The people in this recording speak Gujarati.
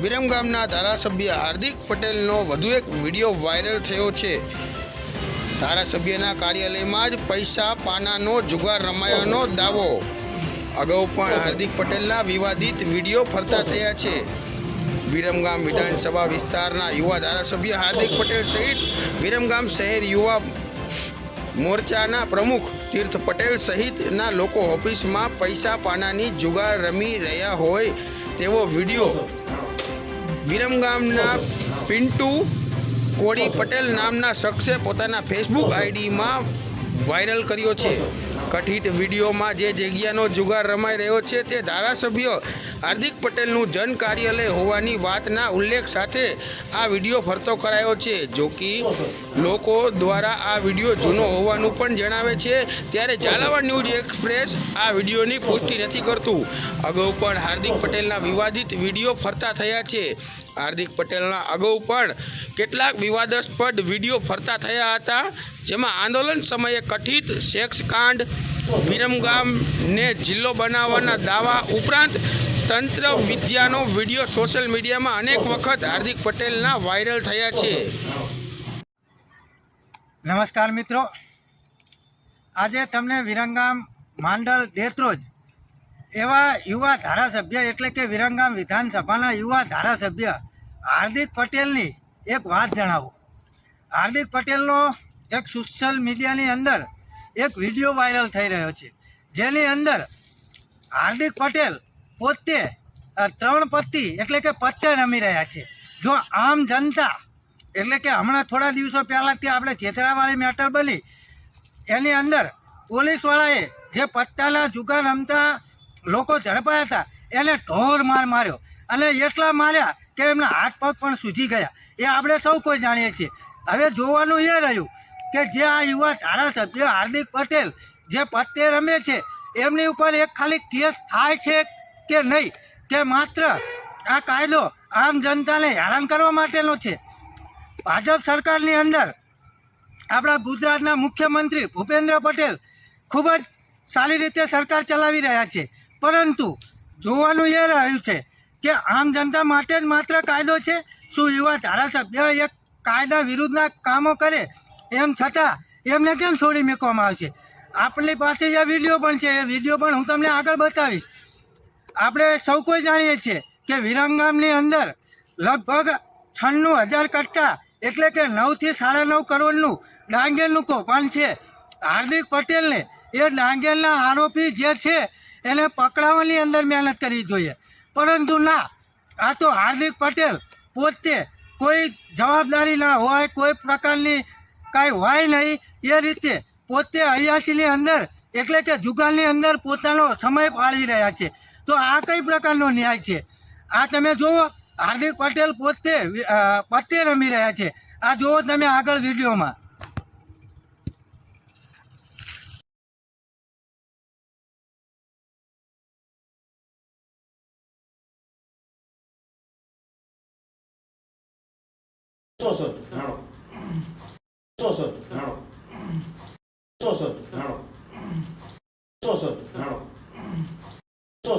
વિરમગામના ધારાસભ્ય હાર્દિક પટેલનો વધુ એક વીડિયો વાયરલ થયો છે. ધારાસભ્યના કાર્યાલયમાં જ પૈસા, પાનાનો, જુગાર રમાયાનો દાવો. અગાઉ પણ હાર્દિક પટેલના વિવાદિત વીડિયો ફરતા થયા છે. વિરમગામ વિધાનસભા વિસ્તારના યુવા ધારાસભ્ય હાર્દિક પટેલ સહિત વિરમગામ શહેર યુવા મોરચાના પ્રમુખ તીર્થ પટેલ સહિતના લોકો ઓફિસમાં પૈસા, પાનાની જુગાર રમી રહ્યા હોય તેવો વીડિયો વિરમગામના પિન્ટુ કોડી પટેલ નામના શખ્સે પોતાના ફેસબુક આઈડીમાં વાયરલ કર્યો છે. કથિત વિડીયોમાં જે જગ્યાનો જુગાર રમાઈ રહ્યો છે તે ધારાસભ્ય હાર્દિક પટેલનું જન કાર્યાલય હોવાની વાતના ઉલ્લેખ સાથે આ વીડિયો ફરતો કરાયો છે. જો કે લોકો દ્વારા આ વીડિયો જૂનો હોવાનું પણ જણાવે છે. ત્યારે ઝાલાવાડ ન્યૂઝ એક્સપ્રેસ આ વિડીયોની પુષ્ટિ નથી કરતું. અગાઉ પણ હાર્દિક પટેલના વિવાદિત વીડિયો ફરતા થયા છે. હાર્દિક પટેલના અગાઉ પણ કેટલાક વિવાદાસ્પદ વીડિયો ફરતા થયા હતા, જેમાં આંદોલન સમયે કથિત સેક્સ કાંડ વિરમગામને જિલ્લો બનાવવાના દાવા ઉપરાંત તંત્ર વિદ્યાનો વીડિયો સોશિયલ મીડિયામાં અનેક વખત હાર્દિક પટેલના વાયરલ થયા છે. નમસ્કાર મિત્રો. આજે તમને વિરંગામ માંડલ દેત્રોજ એવા યુવા ધારાસભ્ય એટલે કે વિરંગામ વિધાનસભાના યુવા ધારાસભ્ય હાર્દિક પટેલની એક વાત જણાવું. હાર્દિક પટેલનો એક સોશિયલ મીડિયાની અંદર એક વીડિયો વાયરલ થઈ રહ્યો છે. જેની અંદર હાર્દિક પટેલ પોતે ત્રણ પત્તી એટલે કે પત્તે રમી રહ્યા છે. જો આમ જનતા, એટલે કે હમણાં થોડા દિવસો પહેલાંથી આપણે છેતરાવાળી મેટર બની, એની અંદર પોલીસવાળાએ જે પત્તાના જુગાર રમતા લોકો ઝડપાયા હતા, એને ઢોર માર માર્યો અને એટલા માર્યા કે એમના હાથ પગ પણ સૂજી ગયા. એ આપણે સૌ કોઈ જાણીએ છીએ. હવે જોવાનું એ રહ્યું કે જે આ યુવા ધારાસભ્ય હાર્દિક પટેલ જે પત્તે રમે છે, એમની ઉપર એક ખાલી કેસ થાય છે કે નહીં? કે માત્ર આ કાયદો આમ જનતાને હેરાન કરવા માટેનો છે? ભાજપ સરકારની અંદર આપણા ગુજરાતના મુખ્યમંત્રી ભૂપેન્દ્ર પટેલ ખૂબ જ સારી રીતે સરકાર ચલાવી રહ્યા છે. પરંતુ જોવાનું એ રહ્યું છે કે આમ જનતા માટે જ માત્ર કાયદો છે? શું યુવા ધારાસભ્ય એક કાયદા વિરુદ્ધના કામો કરે? એમ છતાં એમને કેમ છોડી મૂકવામાં આવશે? આપણી પાસે જે વીડિયો પણ છે, એ વીડિયો પણ હું તમને આગળ બતાવીશ. આપણે સૌ કોઈ જાણીએ છીએ કે વિરંગામની અંદર લગભગ છન્નું હજાર કટ્ટા, એટલે કે નવથી સાડા નવ કરોડનું ડાંગેરનું કૌભાંડ છે. હાર્દિક પટેલને એ ડાંગેરના આરોપી જે છે, એને પકડાવવાની અંદર મહેનત કરવી જોઈએ. પરંતુ ના, આ તો હાર્દિક પટેલ પોતે કોઈ જવાબદારી ના હોય, કોઈ પ્રકારની કાંઈ હોય નહીં, એ રીતે પોતે અયાસીની અંદર, એટલે કે જુગારની અંદર પોતાનો સમય પાળી રહ્યા છે. તો આ કઈ પ્રકારનો ન્યાય છે? આ તમે જુઓ, હાર્દિક પટેલ પોતે પત્તે રમી રહ્યા છે. આ જુઓ તમે આગળ વિડીયોમાં. સો સર હેડો સો સર હેડો સો સર હેડો સો